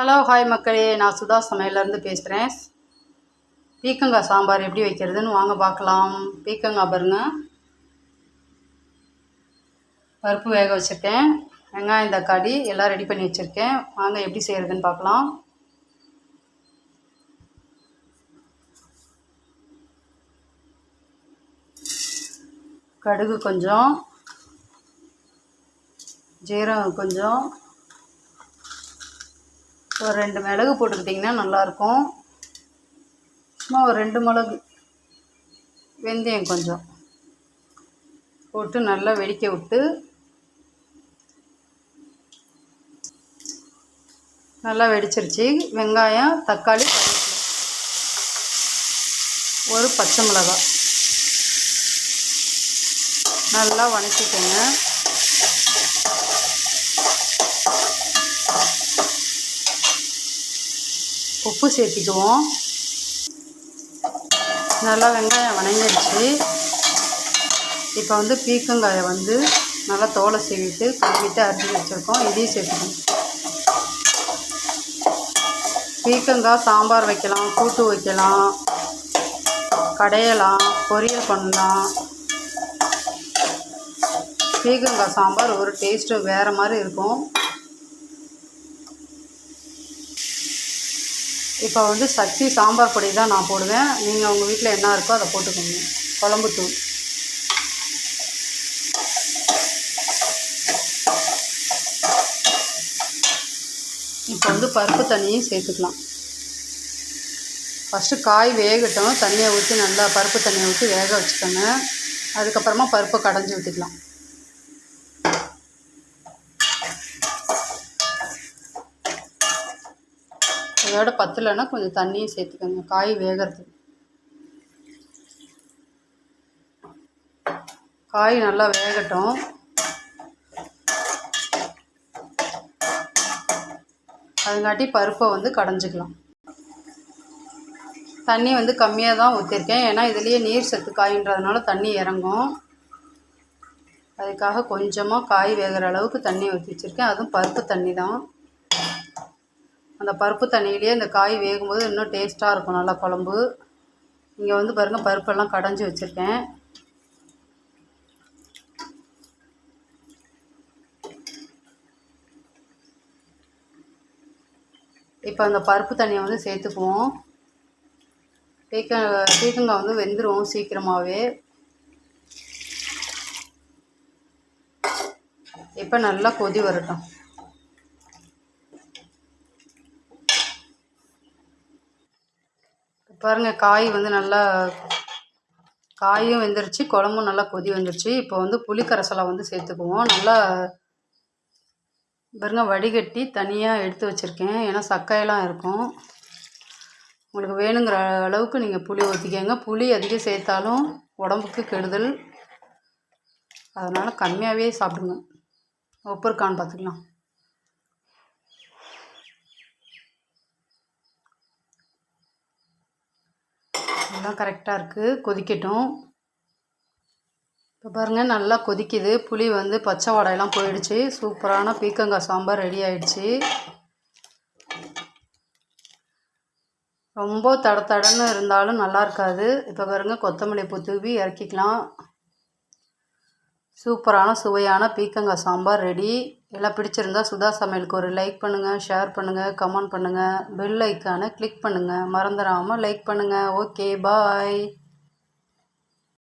Hello hi மக்களே. நான் சுதா சமையலேருந்து பேசுகிறேன் பீக்கங்காய் சாம்பார் எப்படி வைக்கிறதுன்னு வாங்க பார்க்கலாம். பீக்கங்காய் பாருங்க. பருப்பு வேக வச்சுருக்கேன். வெங்காயம் தக்காளி எல்லாம் ரெடி பண்ணி வச்சுருக்கேன். வாங்க எப்படி செய்கிறதுன்னு பார்க்கலாம். கடுகு கொஞ்சம். ஜீரகம் கொஞ்சம். ஒரு ரெண்டு மிளகு போட்டுக்கிட்டிங்கன்னா நல்லாயிருக்கும். சும்மா ஒரு ரெண்டு மிளகு வெந்தயம் கொஞ்சம் போட்டு நல்லா வெடிக்க விட்டு நல்லா வெடிச்சிருச்சு. வெங்காயம் தக்காளி ஒரு பச்சை மிளகாய். நல்லா வணக்கிக்கோங்க. உப்பு சேர்த்திக்குவோம். நல்லா வெங்காயம் வணங்கிடுச்சு. இப்போ வந்து பீக்கங்காயை வந்து நல்லா தோலை சீவிட்டு கழுவிட்டு அரிஞ்சு வச்சுருக்கோம். இதையும் சேர்த்துக்கணும். பீக்கங்காய் சாம்பார் வைக்கலாம் கூட்டு வைக்கலாம் கடையலாம் பொரியல் பண்ணலாம். பீக்கங்காய் சாம்பார் ஒரு டேஸ்ட்டு வேறு மாதிரி இருக்கும். இப்போ வந்து சக்தி சாம்பார் பொடி தான் நான் போடுவேன். நீங்கள் உங்கள் வீட்டில் என்ன இருக்கோ அதை போட்டுக்கோங்க. குழம்புத்தூள் இப்போ வந்து பருப்பு தண்ணியும் சேர்த்துக்கலாம். ஃபஸ்ட்டு காய் வேகட்டும். தண்ணியை ஊற்றி நல்லா பருப்பு தண்ணியை ஊற்றி வேக வச்சுக்கோங்க. அதுக்கப்புறமா பருப்பை கடைஞ்சி ஊற்றிக்கலாம் இதோட பத்தலைன்னா கொஞ்சம் தண்ணியும் சேர்த்துக்கோங்க. காய் வேகிறதுக்கு காய் நல்லா வேகட்டும். அதுங்காட்டி பருப்பை வந்து கடைஞ்சிக்கலாம். தண்ணி வந்து கம்மியாக தான் ஊற்றிருக்கேன் ஏன்னா இதுலேயே நீர் சத்து காயின்றதுனால தண்ணி இறங்கும். அதுக்காக கொஞ்சமாக காய் வேகிற அளவுக்கு தண்ணி ஊற்றி வச்சுருக்கேன். அதுவும் பருப்பு தண்ணி தான். அந்த பருப்பு தண்ணியிலேயே இந்த காய் வேகும்போது இன்னும் டேஸ்ட்டாக இருக்கும். நல்லா குழம்பு. இங்கே வந்து பாருங்கள் பருப்பெல்லாம் கடைஞ்சி வச்சுருக்கேன். இப்போ அந்த பருப்பு தண்ணியை வந்து சேர்த்துக்குவோம். பீக்க பீக்கங்காய் வந்து வெந்துடும் சீக்கிரமாகவே இப்போ நல்லா கொதி வரட்டும். பாருங்கள் காய் வந்து நல்லா காயும் வெந்துருச்சு குழம்பும் நல்லா கொதி வந்துருச்சு. இப்போ வந்து புளி வந்து சேர்த்துக்குவோம். நல்லா பாருங்க வடிகட்டி தனியாக எடுத்து வச்சுருக்கேன். ஏன்னா சக்கையெல்லாம் இருக்கும். உங்களுக்கு வேணுங்கிற அளவுக்கு நீங்கள் புளி ஊற்றிக்கங்க புளி அதிகம் சேர்த்தாலும் உடம்புக்கு கெடுதல். அதனால் கம்மியாகவே சாப்பிடுங்க. உப்பு இருக்கான்னு பார்த்துக்கலாம். எல்லாம் கரெக்டாக இருக்குது கொதிக்கட்டும். இப்போ பாருங்கள் நல்லா கொதிக்குது. புளி வந்து பச்சை வடையெல்லாம் போயிடுச்சு. சூப்பரான பீக்கங்காய் சாம்பார் ரெடி ஆயிடுச்சு. ரொம்ப தட தடன்னு இருந்தாலும் நல்லா இருக்காது. இப்போ பாருங்கள் கொத்தமல்லி பூ தூவி இறக்கிக்கலாம். சூப்பரான சுவையான பீக்கங்காய் சாம்பார் ரெடி. எல்லாம் பிடிச்சிருந்தா சுதா சமையலுக்கு ஒரு லைக் பண்ணுங்கள் ஷேர் பண்ணுங்கள் கமெண்ட் பண்ணுங்கள் பெல் ஐக்கானை கிளிக் பண்ணுங்கள் மறந்துடாமல் லைக் பண்ணுங்கள் ஓகே பாய்